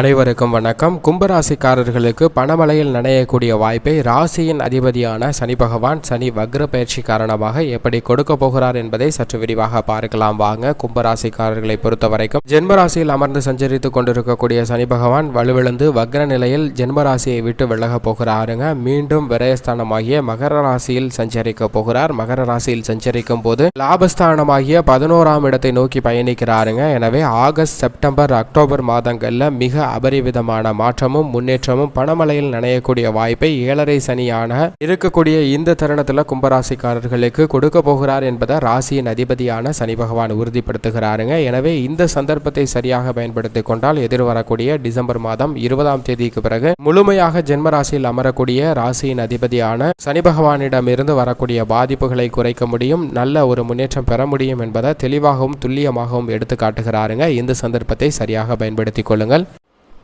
அனைவருக்கும் வணக்கம். கும்பராசிக்காரர்களுக்கு பணமலையில் நனையக்கூடிய வாய்ப்பை ராசியின் அதிபதியான சனி பகவான் சனி வக்ர பயிற்சி காரணமாக எப்படி கொடுக்க போகிறார் என்பதை சற்று விரிவாக பார்க்கலாம். வாங்க கும்பராசிக்காரர்களை பொறுத்த வரைக்கும் ஜென்மராசியில் அமர்ந்து சஞ்சரித்துக் கொண்டிருக்கக்கூடிய சனி பகவான் வலுவிழந்து வக்ர நிலையில் ஜென்மராசியை விட்டு விலக போகிறாருங்க. மீண்டும் விரயஸ்தானமாகிய மகர ராசியில் சஞ்சரிக்க போகிறார். மகர ராசியில் சஞ்சரிக்கும் போது லாபஸ்தானமாகிய பதினோராம் இடத்தை நோக்கி பயணிக்கிறாருங்க. எனவே ஆகஸ்ட் செப்டம்பர் அக்டோபர் மாதங்களில் மிக அபரிவிதமான மாற்றமும் முன்னேற்றமும் பணமலையில் நனையக்கூடிய வாய்ப்பை ஏழரை சனியான இருக்கக்கூடிய இந்த தருணத்துல கும்பராசிக்காரர்களுக்கு கொடுக்க போகிறார் என்பதை ராசியின் அதிபதியான சனி பகவான் உறுதிப்படுத்துகிறாருங்க. எனவே இந்த சந்தர்ப்பத்தை சரியாக பயன்படுத்திக் கொண்டால் எதிர்வரக்கூடிய டிசம்பர் மாதம் இருபதாம் தேதிக்கு பிறகு முழுமையாக ஜென்ம ராசியில் அமரக்கூடிய ராசியின் அதிபதியான சனி பகவானிடம் இருந்து வரக்கூடிய பாதிப்புகளை குறைக்க முடியும் நல்ல ஒரு முன்னேற்றம் பெற முடியும் என்பதை தெளிவாகவும் துல்லியமாகவும் எடுத்து காட்டுகிறாருங்க இந்த சந்தர்ப்பத்தை சரியாக பயன்படுத்திக் கொள்ளுங்கள்.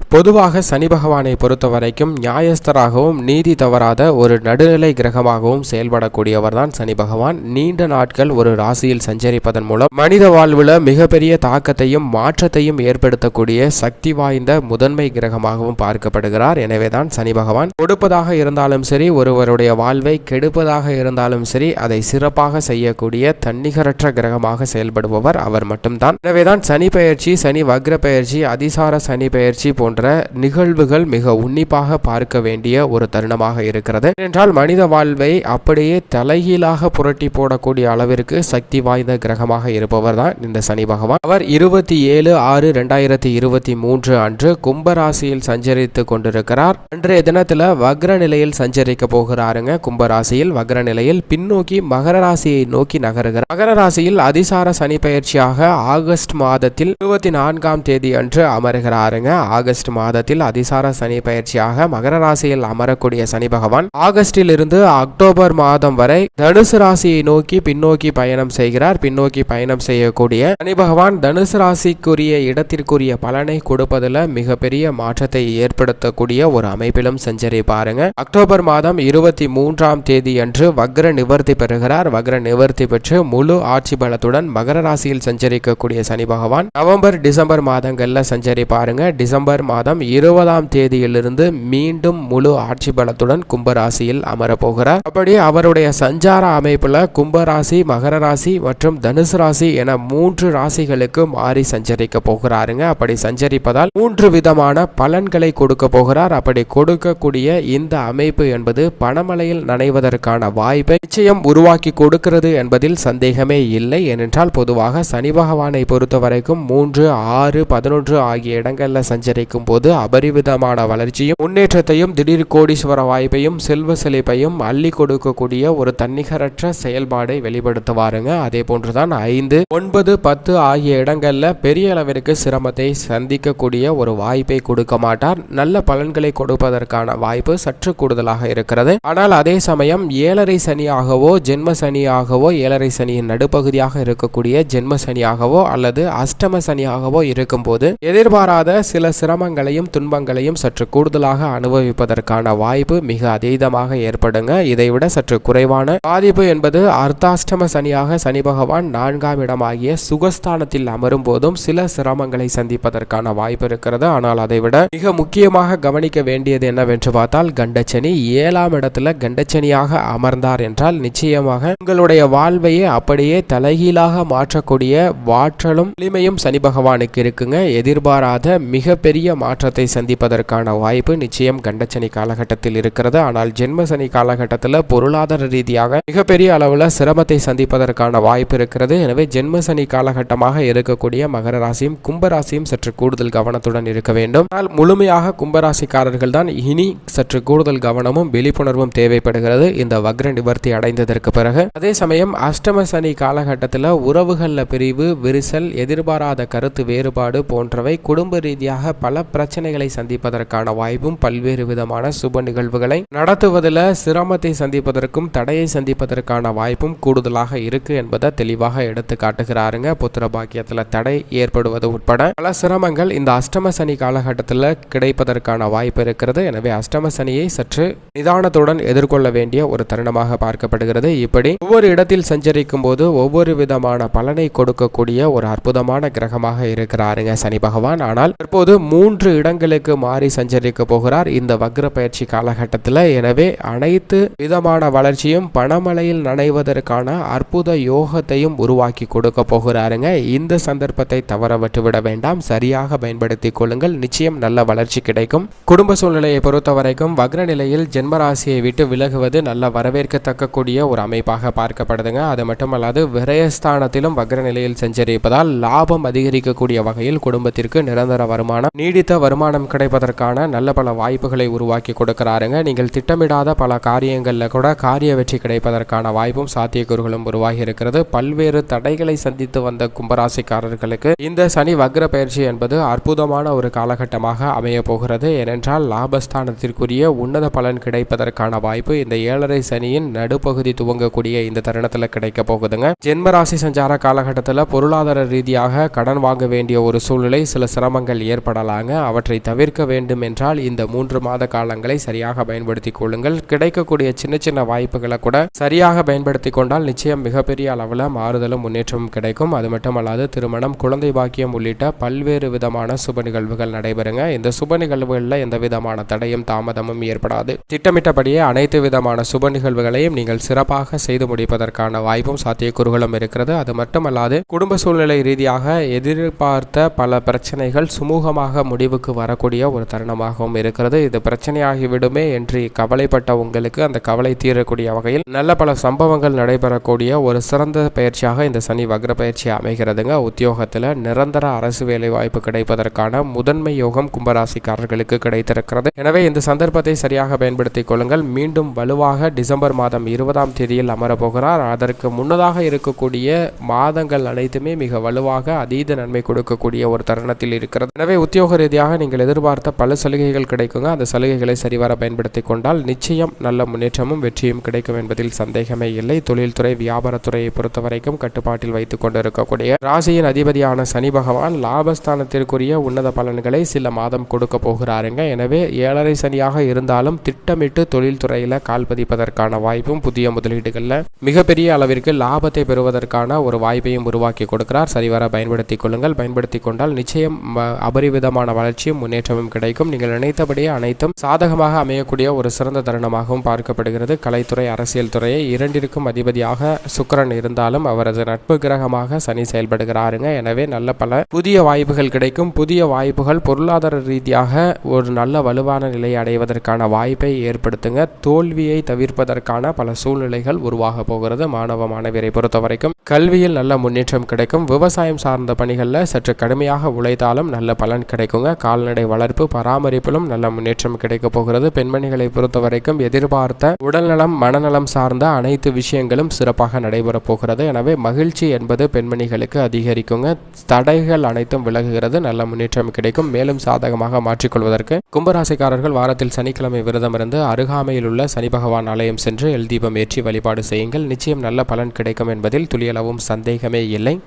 பொதுவாக சனி பகவானை பொறுத்த வரைக்கும் நியாயஸ்தராகவும் நீதி தவறாத ஒரு நடுநிலை கிரகமாகவும் செயல்படக்கூடியவர் தான் சனி பகவான். நீண்ட நாட்கள் ஒரு ராசியில் சஞ்சரிப்பதன் மூலம் மனித வாழ்வில் மிகப்பெரிய தாக்கத்தையும் மாற்றத்தையும் ஏற்படுத்தக்கூடிய சக்தி வாய்ந்த முதன்மை கிரகமாகவும் பார்க்கப்படுகிறார். எனவேதான் சனி பகவான் கொடுப்பதாக இருந்தாலும் சரி ஒருவருடைய வாழ்வை கெடுப்பதாக இருந்தாலும் சரி அதை சிறப்பாக செய்யக்கூடிய தன்னிகரற்ற கிரகமாக செயல்படுபவர் அவர் மட்டும்தான். எனவேதான் சனி பெயர்ச்சி சனி வக்ர பெயர்ச்சி அதிசார சனி பெயர்ச்சி போன்ற நிகழ்வுகள் மிக உன்னிப்பாக பார்க்க வேண்டிய ஒரு தருணமாக இருக்கிறது. என்றால் மனித வாழ்வை அப்படியே தலைகீழாக புரட்டி போடக்கூடிய அளவிற்கு சக்தி வாய்ந்த கிரகமாக இருப்பவர் தான் இந்த சனி பகவான். அவர் இருபத்தி ஏழு ஆறு ரெண்டாயிரத்தி இருபத்தி மூன்று அன்று கும்பராசியில் சஞ்சரித்து கொண்டிருக்கிறார். அன்றைய தினத்துல வக்ர நிலையில் சஞ்சரிக்க போகிறாருங்க. கும்பராசியில் வக்ர நிலையில் பின்னோக்கி மகர ராசியை நோக்கி நகருகிறார். மகர ராசியில் அதிசார சனி பயிற்சியாக ஆகஸ்ட் மாதத்தில் இருபத்தி நான்காம் தேதி அன்று அமருகிறாருங்க. ஆகஸ்ட் மாதத்தில் அதிசார சனி பயிற்சியாக மகர ராசியில் அமரக்கூடிய சனி பகவான் ஆகஸ்டில் இருந்து அக்டோபர் மாதம் வரை தனுசு ராசியை நோக்கி பின்னோக்கி பயணம் செய்கிறார். பின்னோக்கி பயணம் செய்யக்கூடிய சனி பகவான் தனுசு ராசிக்குரிய இடத்திற்குரிய பலனை கொடுப்பதில் மிகப்பெரிய மாற்றத்தை ஏற்படுத்தக்கூடிய ஒரு அமைப்பிலும் சஞ்சரிப்பாருங்க அக்டோபர் மாதம் இருபத்தி மூன்றாம் தேதி அன்று வக்ர நிவர்த்தி பெறுகிறார். வக்ர நிவர்த்தி பெற்று முழு ஆட்சி பலத்துடன் மகர ராசியில் சஞ்சரிக்கக்கூடிய சனி பகவான் நவம்பர் டிசம்பர் மாதங்கள்ல சஞ்சரிப்பாருங்க டிசம்பர் மாதம் இருபதாம் தேதியிலிருந்து மீண்டும் முழு ஆட்சி பலத்துடன் கும்பராசியில் அமரப்போகிறார். அப்படி அவருடைய சஞ்சார அமைப்புல கும்பராசி மகர ராசி மற்றும் தனுசு ராசி என மூன்று ராசிகளுக்கு மாறி சஞ்சரிக்க போகிறாருங்க. அப்படி சஞ்சரிப்பதால் மூன்று விதமான பலன்களை கொடுக்க போகிறார். அப்படி கொடுக்கக்கூடிய இந்த அமைப்பு என்பது பணமலையில் நனைவதற்கான வாய்ப்பை நிச்சயம் உருவாக்கி கொடுக்கிறது என்பதில் சந்தேகமே இல்லை. ஏனென்றால் பொதுவாக சனி பகவானை பொறுத்த வரைக்கும் மூன்று ஆறு பதினொன்று ஆகிய இடங்களில் சஞ்சரிக்கும் போது அபரிவிதமான வளர்ச்சியும் முன்னேற்றத்தையும் திடீர் கோடீஸ்வர வாய்ப்பையும் செல்வ செழிப்பையும் அள்ளி கொடுக்கக்கூடிய ஒரு தன்னிகரற்ற செயல்பாடை வெளிப்படுத்துவாருங்க. அதே போன்றுதான் ஐந்து ஒன்பது பத்து ஆகிய இடங்கள்ல பெரிய அளவிற்கு சிரமத்தை சந்திக்கக்கூடிய ஒரு வாய்ப்பை கொடுக்க மாட்டார். நல்ல பலன்களை கொடுப்பதற்கான வாய்ப்பு சற்று கூடுதலாக இருக்கிறது. ஆனால் அதே சமயம் ஏழரை சனியாகவோ ஜென்ம சனியாகவோ ஏழரை சனியின் நடுப்பகுதியாக இருக்கக்கூடிய ஜென்ம சனியாகவோ அல்லது அஷ்டம சனியாகவோ இருக்கும்போது எதிர்பாராத சில சிரமங்களையும் துன்பங்களையும் சற்று கூடுதலாக அனுபவிப்பதற்கான வாய்ப்பு மிக அதீதமாக ஏற்படுங்க. இதைவிட சற்று குறைவான பாதிப்பு என்பது அர்த்தாஷ்டம சனியாக சனி பகவான் நான்காம் இடமாகிய சுகஸ்தானத்தில் அமரும் போதும் சில சிரமங்களை சந்திப்பதற்கான வாய்ப்பு இருக்கிறது. ஆனால் அதைவிட மிக முக்கியமாக கவனிக்க வேண்டியது என்னவென்று பார்த்தால் கண்டச்சனி ஏழாம் இடத்துல கண்டச்சனியாக அமர்ந்தார் என்றால் நிச்சயமாக உங்களுடைய வாழ்வையே அப்படியே தலைகீழாக மாற்றக்கூடிய வாற்றலும் வலிமையும் சனி பகவானுக்கு இருக்குங்க. எதிர்பாராத மிகப்பெரிய மாற்றத்தை சந்திப்பதற்கான வாய்ப்பு நிச்சயம் கண்டச்சனி காலகட்டத்தில் இருக்கிறது. ஆனால் ஜென்மசனி காலகட்டத்தில் பொருளாதார ரீதியாக மிகப்பெரிய அளவில் சிரமத்தை சந்திப்பதற்கான வாய்ப்பு இருக்கிறது. எனவே ஜென்மசனி காலகட்டமாக இருக்கக்கூடிய மகர ராசியும் கும்பராசியும் சற்று கூடுதல் கவனத்துடன் இருக்க வேண்டும். ஆனால் முழுமையாக கும்பராசிக்காரர்கள் தான் இனி சற்று கூடுதல் கவனமும் விழிப்புணர்வும் தேவைப்படுகிறது. இந்த வக்ர நிவர்த்தி அடைந்ததற்கு பிறகு. அதே சமயம் அஷ்டம சனி காலகட்டத்தில் உறவுகளில் பிரிவு விரிசல் எதிர்பாராத கருத்து வேறுபாடு போன்றவை குடும்ப ரீதியாக பல பிரச்சனைகளை சந்திப்பதற்கான வாய்ப்பும் பல்வேறு விதமான சுப நிகழ்வுகளை நடத்துவதில் சிரமத்தை சந்திப்பதற்கும் தடையை சந்திப்பதற்கான வாய்ப்பும் கூடுதலாக இருக்கு என்பதை தெளிவாக எடுத்து காட்டுகிறாருங்க. புத்திர பாக்கியத்தில் தடை ஏற்படுவது உட்பட பல சிரமங்கள் இந்த அஷ்டம சனி காலகட்டத்தில் கிடைப்பதற்கான வாய்ப்பு இருக்கிறது. எனவே அஷ்டம சனியை சற்று நிதானத்துடன் எதிர்கொள்ள வேண்டிய ஒரு தருணமாக பார்க்கப்படுகிறது. இப்படி ஒவ்வொரு இடத்தில் சஞ்சரிக்கும் போது ஒவ்வொரு விதமான பலனை கொடுக்கக்கூடிய ஒரு அற்புதமான கிரகமாக இருக்கிறாருங்க சனி பகவான். ஆனால் தற்போது மூ மூன்று இடங்களுக்கு மாறி சஞ்சரிக்க போகிறார். இந்த வக்ர பயிற்சி காலகட்டத்தில் எனவே அனைத்து விதமான வளர்ச்சியும் பணமழையில் நனைவதற்கான அற்புத யோகத்தையும் உருவாக்கி கொடுக்க போகிறாருங்க. இந்த சந்தர்ப்பத்தை தவற விட்டுவிட வேண்டாம். சரியாக பயன்படுத்திக் கொள்ளுங்கள். நிச்சயம் நல்ல வளர்ச்சி கிடைக்கும். குடும்ப சூழ்நிலையை பொறுத்த வரைக்கும் வக்ர நிலையில் ஜென்மராசியை விட்டு விலகுவது நல்ல வரவேற்கத்தக்கக்கூடிய ஒரு அமைப்பாக பார்க்கப்படுதுங்க. அது மட்டுமல்லாது விரயஸ்தானத்திலும் வக்ர நிலையில் சஞ்சரிப்பதால் லாபம் அதிகரிக்கக்கூடிய வகையில் குடும்பத்திற்கு நிரந்தர வருமானம் நீடித்த வருமானம் கிடைப்பதற்கான நல்ல பல வாய்ப்புகளை உருவாக்கி கொடுக்கிறாருங்க. நீங்கள் திட்டமிடாத பல காரியங்களில் கூட காரிய வெற்றி கிடைப்பதற்கான வாய்ப்பும் சாத்தியக்கூறுகளும் உருவாகி இருக்கிறது. பல்வேறு தடைகளை சந்தித்து வந்த கும்பராசிக்காரர்களுக்கு இந்த சனி வக்ர பயிற்சி என்பது அற்புதமான ஒரு காலகட்டமாக அமைய போகிறது. ஏனென்றால் லாபஸ்தானத்திற்குரிய உன்னத பலன் கிடைப்பதற்கான வாய்ப்பு இந்த ஏழரை சனியின் நடுப்பகுதி துவங்கக்கூடிய இந்த தருணத்தில் கிடைக்க போகுதுங்க. ஜென்மராசி சஞ்சார காலகட்டத்தில் பொருளாதார ரீதியாக கடன் வாங்க வேண்டிய ஒரு சூழ்நிலை சில சிரமங்கள் ஏற்படலாங்க. அவற்றை தவிர்க்க வேண்டும் என்றால் இந்த மூன்று மாத காலங்களை சரியாக பயன்படுத்திக் கொள்ளுங்கள். கிடைக்கக்கூடிய சின்ன சின்ன வாய்ப்புகளை கூட சரியாக பயன்படுத்தி கொண்டால் நிச்சயம் மிகப்பெரிய அளவில் மாறுதலும் முன்னேற்றமும் கிடைக்கும். அது மட்டுமல்லாது திருமணம் குழந்தை பாக்கியம் உள்ளிட்ட பல்வேறு விதமான சுப நிகழ்வுகள் நடைபெறுங்க. இந்த சுப நிகழ்வுகளில் எந்த விதமான தடையும் தாமதமும் ஏற்படாது. திட்டமிட்டபடியே அனைத்து விதமான சுப நிகழ்வுகளையும் நீங்கள் சிறப்பாக செய்து முடிப்பதற்கான வாய்ப்பும் சாத்தியக்கூறுகளும் இருக்கிறது. அது மட்டுமல்லாது குடும்ப சூழ்நிலை ரீதியாக எதிர்பார்த்த பல பிரச்சனைகள் சுமூகமாக முடிவுக்கு வரக்கூடிய ஒரு தருணமாகவும் இருக்கிறது. இது பிரச்சனையாகிவிடுமே என்று கவலைப்பட்ட உங்களுக்கு அந்த கவலை தீரக்கூடிய வகையில் நல்ல பல சம்பவங்கள் நடைபெறக்கூடிய ஒரு சிறந்த பயிற்சியாக இந்த சனி வக்ர பயிற்சி அமைகிறதுங்க. உத்தியோகத்தில் நிரந்தர அரசு வேலை வாய்ப்பு கிடைப்பதற்கான முதன்மை யோகம் கும்பராசிக்காரர்களுக்கு கிடைத்திருக்கிறது. எனவே இந்த சந்தர்ப்பத்தை சரியாக பயன்படுத்திக் கொள்ளுங்கள். மீண்டும் வலுவாக டிசம்பர் மாதம் இருபதாம் தேதியில் அமரப்போகிறார். அதற்கு முன்னதாக இருக்கக்கூடிய மாதங்கள் அனைத்துமே மிக வலுவாக அதீத நன்மை கொடுக்கக்கூடிய ஒரு தருணத்தில் இருக்கிறது. எனவே உத்தியோக ரீதியாக நீங்கள் எதிர்பார்த்த பல சலுகைகள் கிடைக்குங்க. அந்த சலுகைகளை சரிவர பயன்படுத்தி கொண்டால் நிச்சயம் நல்ல முன்னேற்றமும் வெற்றியும் கிடைக்கும் என்பதில் சந்தேகமே இல்லை. தொழில்துறை வியாபாரத்துறையை பொறுத்த வரைக்கும் கட்டுப்பாட்டில் வைத்துக் கொண்டிருக்கக்கூடிய ராசியின் அதிபதியான சனி பகவான் லாபஸ்தானத்திற்குரிய உன்னத பலன்களை சில மாதம் கொடுக்க போகிறாருங்க. எனவே ஏழரை சனியாக இருந்தாலும் திட்டமிட்டு தொழில்துறையில் கால் பதிப்பதற்கான வாய்ப்பும் புதிய முதலீடுகளில் மிகப்பெரிய அளவிற்கு லாபத்தை பெறுவதற்கான ஒரு வாய்ப்பையும் உருவாக்கி கொடுக்கிறார். சரிவர பயன்படுத்திக் கொள்ளுங்கள். பயன்படுத்தி கொண்டால் நிச்சயம் அபரிவிதமான வளர்ச்சியும் முன்னேற்றமும் கிடைக்கும். நீங்கள் நினைத்தபடியே அனைத்தும் சாதகமாக அமையக்கூடிய ஒரு சிறந்த தருணமாகவும் பார்க்கப்படுகிறது. கலைத்துறை அரசியல் துறையை இரண்டிற்கும் அதிபதியாக சுக்கரன் இருந்தாலும் அவரது நட்பு கிரகமாக சனி செயல்படுகிறாருங்க. எனவே நல்ல பல புதிய வாய்ப்புகள் கிடைக்கும். புதிய வாய்ப்புகள் பொருளாதார ரீதியாக ஒரு நல்ல வலுவான நிலையை அடைவதற்கான வாய்ப்பை ஏற்படுத்துங்க. தோல்வியை தவிர்ப்பதற்கான பல சூழ்நிலைகள் உருவாக போகிறது. மாணவ மாணவியரை பொறுத்த வரைக்கும் கல்வியில் நல்ல முன்னேற்றம் கிடைக்கும். விவசாயம் சார்ந்த பணிகளில் சற்று கடுமையாக உழைத்தாலும் நல்ல பலன் கிடைக்குங்க. கால்நடை வளர்ப்பு பராமரிப்பிலும் நல்ல முன்னேற்றம் கிடைக்கப் போகிறது. பெண்மணிகளை பொறுத்த வரைக்கும் எதிர்பார்த்த உடல்நலம் மனநலம் சார்ந்த அனைத்து விஷயங்களும் சிறப்பாக நடைபெறப் போகிறது. எனவே மகிழ்ச்சி என்பது பெண்மணிகளுக்கு அதிகரிக்குங்க. தடைகள் அனைத்தும் விலகுகிறது. நல்ல முன்னேற்றம் கிடைக்கும். மேலும் சாதகமாக மாற்றிக்கொள்வதற்கு கும்பராசிக்காரர்கள் வாரத்தில் சனிக்கிழமை விரதம் இருந்து அருகாமையில் உள்ள சனி பகவான் ஆலயம் சென்று எல் தீபம் ஏற்றி வழிபாடு செய்யுங்கள். நிச்சயம் நல்ல பலன் கிடைக்கும் என்பதில் துளியளவும் சந்தேகமே இல்லை.